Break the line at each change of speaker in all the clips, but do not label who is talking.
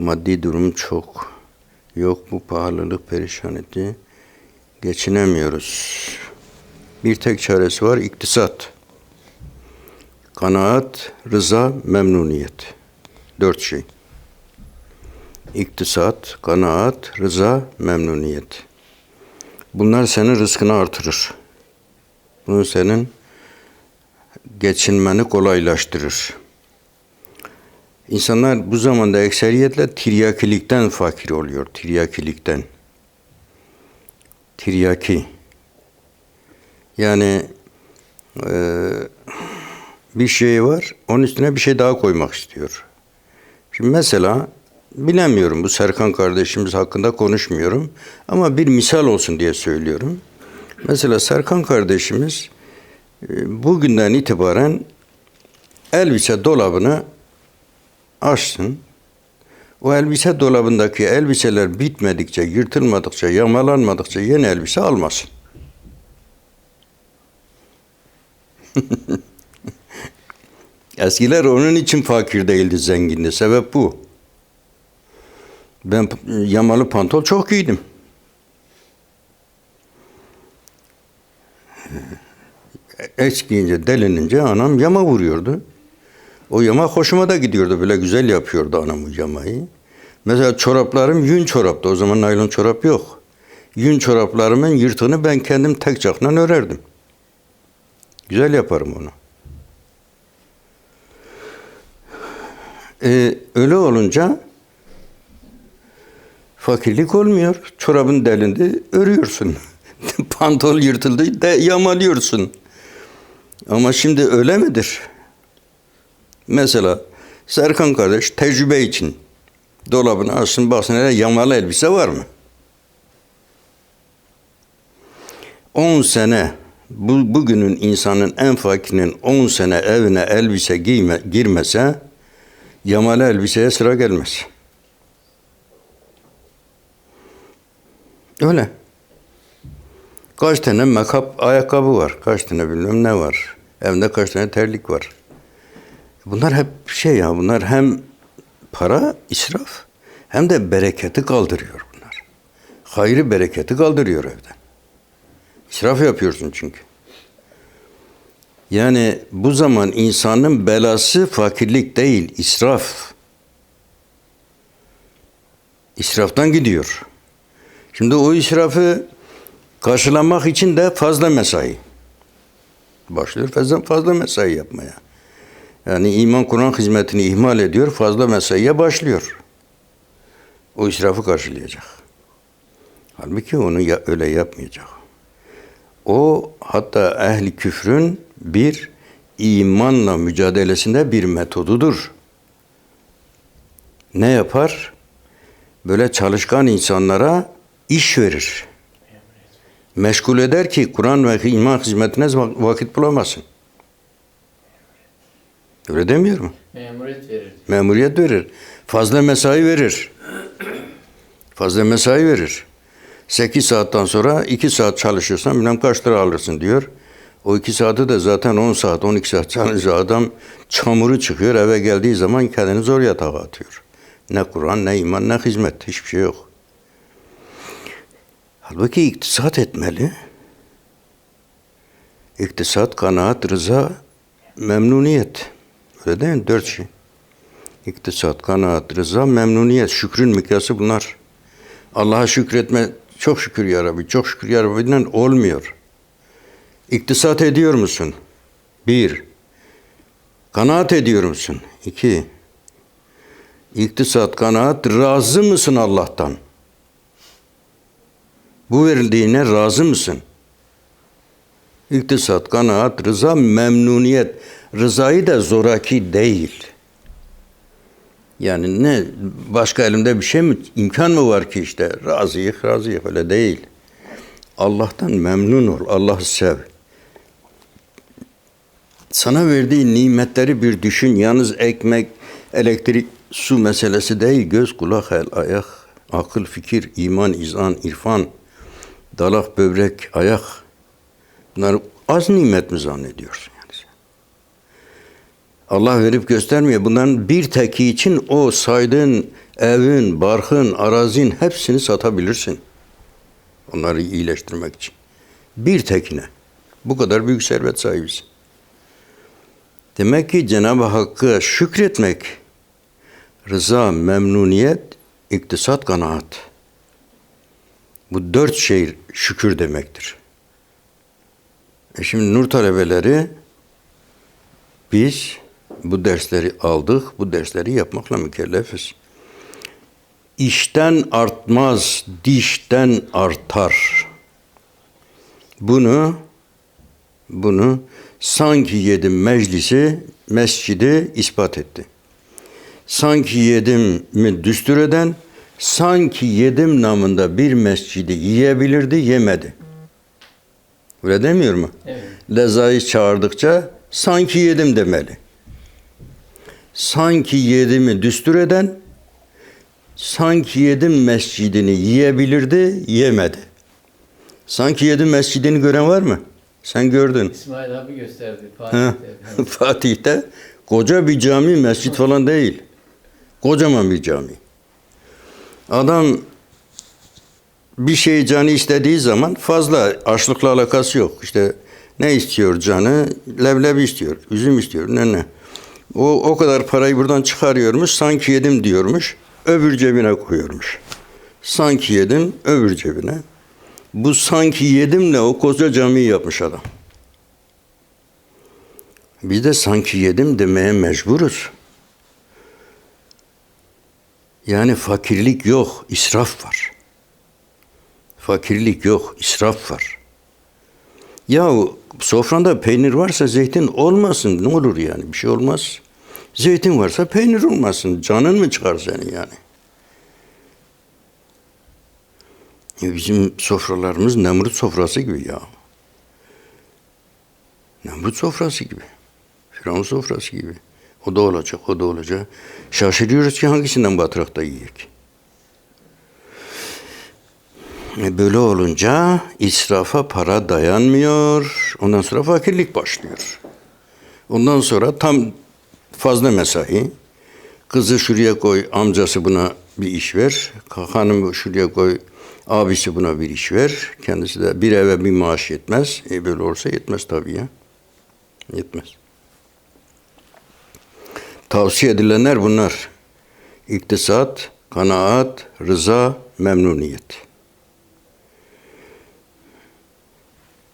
Maddi durum çok. Yok bu pahalılık perişan etti. Geçinemiyoruz. Bir tek çaresi var iktisat. Kanaat, rıza, memnuniyet. Dört şey. İktisat, kanaat, rıza, memnuniyet. Bunlar senin rızkını artırır. Bunu senin geçinmeni kolaylaştırır. İnsanlar bu zamanda ekseriyetle tiryakilikten fakir oluyor. Tiryakilikten. Tiryaki. Yani eee, bir şey var, onun üstüne bir şey daha koymak istiyor. Şimdi mesela bilemiyorum bu Serkan kardeşimiz hakkında konuşmuyorum ama bir misal olsun diye söylüyorum. Mesela Serkan kardeşimiz e, bugünden itibaren elbise dolabını açsın. O elbise dolabındaki elbiseler bitmedikçe, yırtılmadıkça, yamalanmadıkça yeni elbise almasın. Eskiler onun için fakir değildi, zengindi. Sebep bu. Ben yamalı pantol çok giydim. Eskiyince, delinince anam yama vuruyordu. O yama hoşuma da gidiyordu. Böyle güzel yapıyordu anam o yamayı. Mesela çoraplarım yün çoraptı. O zaman naylon çorap yok. Yün çoraplarımın yırtığını ben kendim tek çakla örerdim. Güzel yaparım onu. Ee, öyle olunca fakirlik olmuyor. Çorabın delindi, örüyorsun. Pantol yırtıldı, de yamalıyorsun. Ama şimdi öyle midir? Mesela Serkan kardeş tecrübe için dolabını açsın baksın hele yamalı elbise var mı? 10 sene bu, bugünün insanın en fakirinin 10 sene evine elbise giyme, girmese yamalı elbiseye sıra gelmez. Öyle. Kaç tane makap ayakkabı var, kaç tane bilmem ne var. Evde kaç tane terlik var. Bunlar hep şey ya, bunlar hem para israf hem de bereketi kaldırıyor bunlar. Hayrı bereketi kaldırıyor evden. İsraf yapıyorsun çünkü. Yani bu zaman insanın belası fakirlik değil, israf. İsraftan gidiyor. Şimdi o israfı karşılamak için de fazla mesai. Başlıyor fazla, fazla mesai yapmaya. Yani iman Kur'an hizmetini ihmal ediyor, fazla mesaiye başlıyor. O israfı karşılayacak. Halbuki onu ya, öyle yapmayacak. O hatta ehli küfrün bir imanla mücadelesinde bir metodudur. Ne yapar? Böyle çalışkan insanlara iş verir. Meşgul eder ki Kur'an ve iman hizmetine vakit bulamasın. Öyle demiyor mu?
Memuriyet verir.
Memuriyet verir. Fazla mesai verir. Fazla mesai verir. 8 saatten sonra 2 saat çalışırsan bilmem kaç lira alırsın diyor. O 2 saati de zaten 10 saat, 12 saat çalışınca adam çamuru çıkıyor. Eve geldiği zaman kendini zor yatağa atıyor. Ne Kur'an, ne iman, ne hizmet. Hiçbir şey yok. Halbuki iktisat etmeli. İktisat, kanaat, rıza, memnuniyet. Öyle değil mi? Dört şey. İktisat, kanaat, rıza, memnuniyet. Şükrün mikyası bunlar. Allah'a şükretme, çok şükür ya Rabbi, çok şükür ya Rabbi'den olmuyor. İktisat ediyor musun? Bir. Kanaat ediyor musun? İki. İktisat, kanaat, razı mısın Allah'tan? Bu verildiğine razı mısın? İktisat, kanaat, rıza, memnuniyet. Rızayı da zoraki değil. Yani ne başka elimde bir şey mi imkan mı var ki işte razıyım razıyım öyle değil. Allah'tan memnun ol. Allah'ı sev. Sana verdiği nimetleri bir düşün. Yalnız ekmek, elektrik, su meselesi değil. Göz, kulak, el, ayak, akıl, fikir, iman, izan, irfan, dalak, böbrek, ayak. Bunlar az nimet mi zannediyorsun? Allah verip göstermiyor. Bunların bir teki için o saydığın evin, barkın, arazin hepsini satabilirsin. Onları iyileştirmek için. Bir tekine. Bu kadar büyük servet sahibisin. Demek ki Cenab-ı Hakk'a şükretmek, rıza, memnuniyet, iktisat, kanaat. Bu dört şey şükür demektir. E şimdi nur talebeleri biz bu dersleri aldık, bu dersleri yapmakla mükellefiz. İşten artmaz, dişten artar. Bunu bunu sanki yedim meclisi, mescidi ispat etti. Sanki yedim mi düstur eden, sanki yedim namında bir mescidi yiyebilirdi, yemedi. Öyle demiyor mu?
Evet.
Lezayı çağırdıkça sanki yedim demeli. Sanki yedimi düstur eden, sanki yedim mescidini yiyebilirdi, yemedi. Sanki yedim mescidini gören var mı? Sen gördün.
İsmail abi gösterdi. Fatih'te.
Fatih'te koca bir cami, mescit falan değil. Kocaman bir cami. Adam bir şey canı istediği zaman fazla açlıkla alakası yok. İşte ne istiyor canı? Leblebi istiyor, üzüm istiyor, ne ne. O, o kadar parayı buradan çıkarıyormuş, sanki yedim diyormuş, öbür cebine koyuyormuş. Sanki yedim, öbür cebine. Bu sanki yedimle o koca camiyi yapmış adam. Biz de sanki yedim demeye mecburuz. Yani fakirlik yok, israf var. Fakirlik yok, israf var. Ya sofranda peynir varsa zeytin olmasın ne olur yani bir şey olmaz. Zeytin varsa peynir olmasın. Canın mı çıkar senin yani? Ya bizim sofralarımız Nemrut sofrası gibi ya. Nemrut sofrası gibi. Firavun sofrası gibi. O da olacak, o da olacak. Şaşırıyoruz ki hangisinden batırakta yiyek. E böyle olunca israfa para dayanmıyor. Ondan sonra fakirlik başlıyor. Ondan sonra tam fazla mesai. Kızı şuraya koy, amcası buna bir iş ver. Hanımı şuraya koy, abisi buna bir iş ver. Kendisi de bir eve bir maaş yetmez. E böyle olursa yetmez tabii ya. Yetmez. Tavsiye edilenler bunlar. İktisat, kanaat, rıza, memnuniyet.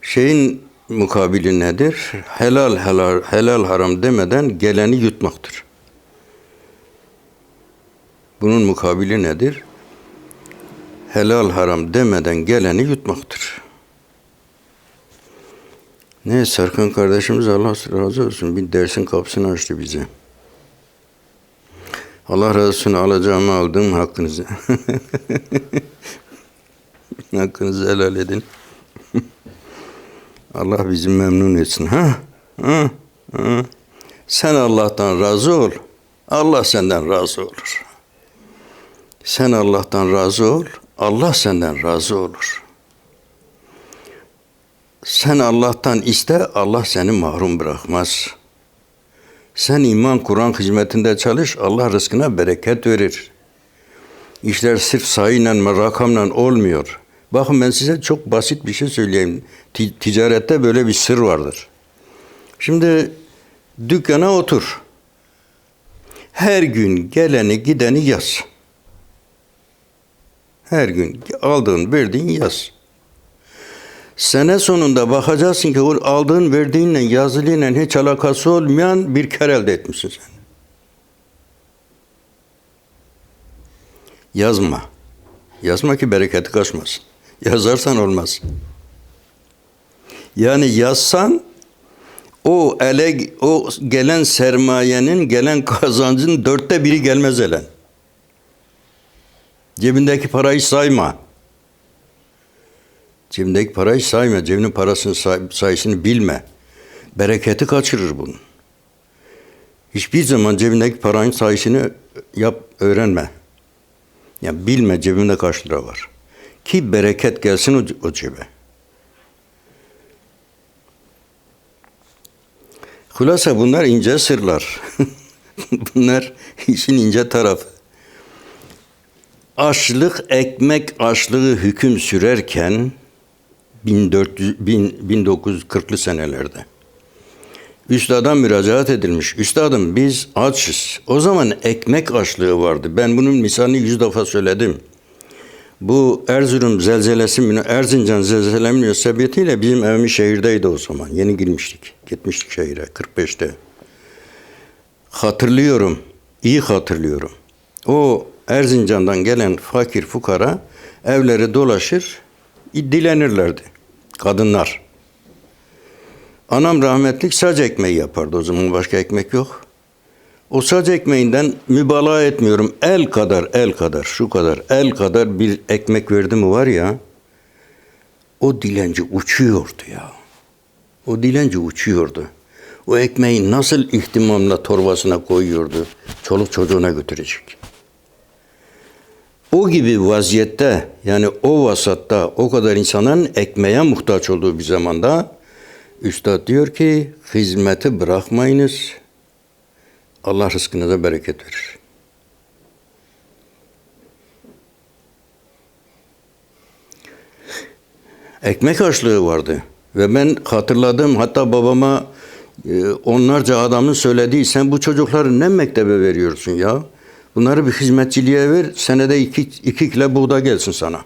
Şeyin mukabili nedir? Helal helal helal haram demeden geleni yutmaktır. Bunun mukabili nedir? Helal haram demeden geleni yutmaktır. Ne Serkan kardeşimiz Allah razı olsun bir dersin kapısını açtı bize. Allah razı olsun alacağımı aldım hakkınızı. hakkınızı helal edin. Allah bizi memnun etsin. Ha? Ha? Ha? Sen Allah'tan razı ol. Allah senden razı olur. Sen Allah'tan razı ol. Allah senden razı olur. Sen Allah'tan iste, Allah seni mahrum bırakmaz. Sen iman Kur'an hizmetinde çalış, Allah rızkına bereket verir. İşler sırf sayıyla, rakamla olmuyor. Bakın ben size çok basit bir şey söyleyeyim. Ti- ticarette böyle bir sır vardır. Şimdi dükkana otur. Her gün geleni gideni yaz. Her gün aldığın verdiğin yaz. Sene sonunda bakacaksın ki o aldığın verdiğinle yazılıyla hiç alakası olmayan bir kar elde etmişsin sen. Yazma. Yazma ki bereketi kaçmasın. Yazarsan olmaz. Yani yazsan o ele o gelen sermayenin gelen kazancın dörtte biri gelmez elen. Cebindeki parayı sayma. Cebindeki parayı sayma. Cebinin parasının say- sayısını bilme. Bereketi kaçırır bunun. Hiçbir zaman cebindeki paranın sayısını yap, öğrenme. Yani bilme cebimde kaç lira var. Ki bereket gelsin o, o cebe. Hulasa bunlar ince sırlar. bunlar işin ince tarafı. Açlık, ekmek açlığı hüküm sürerken 1400, bin- 1940'lı senelerde. Üstada müracaat edilmiş. Üstadım biz açız. O zaman ekmek açlığı vardı. Ben bunun misalini yüz defa söyledim. Bu Erzurum zelzelesi, Erzincan zelzele münasebetiyle bizim evimiz şehirdeydi o zaman. Yeni girmiştik. Gitmiştik şehire 45'te. Hatırlıyorum. iyi hatırlıyorum. O Erzincan'dan gelen fakir fukara evleri dolaşır, dilenirlerdi. Kadınlar. Anam rahmetlik sac ekmeği yapardı o zaman başka ekmek yok. O sac ekmeğinden mübalağa etmiyorum. El kadar, el kadar, şu kadar, el kadar bir ekmek verdi mi var ya. O dilenci uçuyordu ya. O dilenci uçuyordu. O ekmeği nasıl ihtimamla torbasına koyuyordu. Çoluk çocuğuna götürecek. O gibi vaziyette yani o vasatta o kadar insanın ekmeğe muhtaç olduğu bir zamanda Üstad diyor ki hizmeti bırakmayınız. Allah rızkınıza bereket verir. Ekmek açlığı vardı. Ve ben hatırladım hatta babama e, onlarca adamın söylediği sen bu çocukları ne mektebe veriyorsun ya? Bunları bir hizmetçiliğe ver senede iki, iki kilo buğday gelsin sana.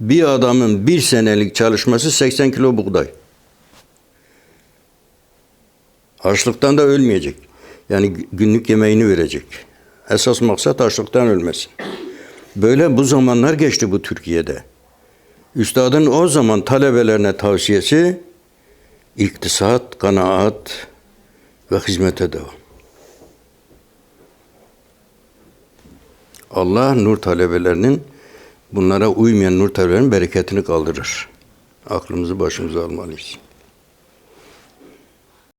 Bir adamın bir senelik çalışması 80 kilo buğday. Açlıktan da ölmeyecek. Yani günlük yemeğini verecek. Esas maksat açlıktan ölmesin. Böyle bu zamanlar geçti bu Türkiye'de. Üstadın o zaman talebelerine tavsiyesi iktisat, kanaat ve hizmete devam. Allah nur talebelerinin bunlara uymayan nur talebelerinin bereketini kaldırır. Aklımızı başımıza almalıyız.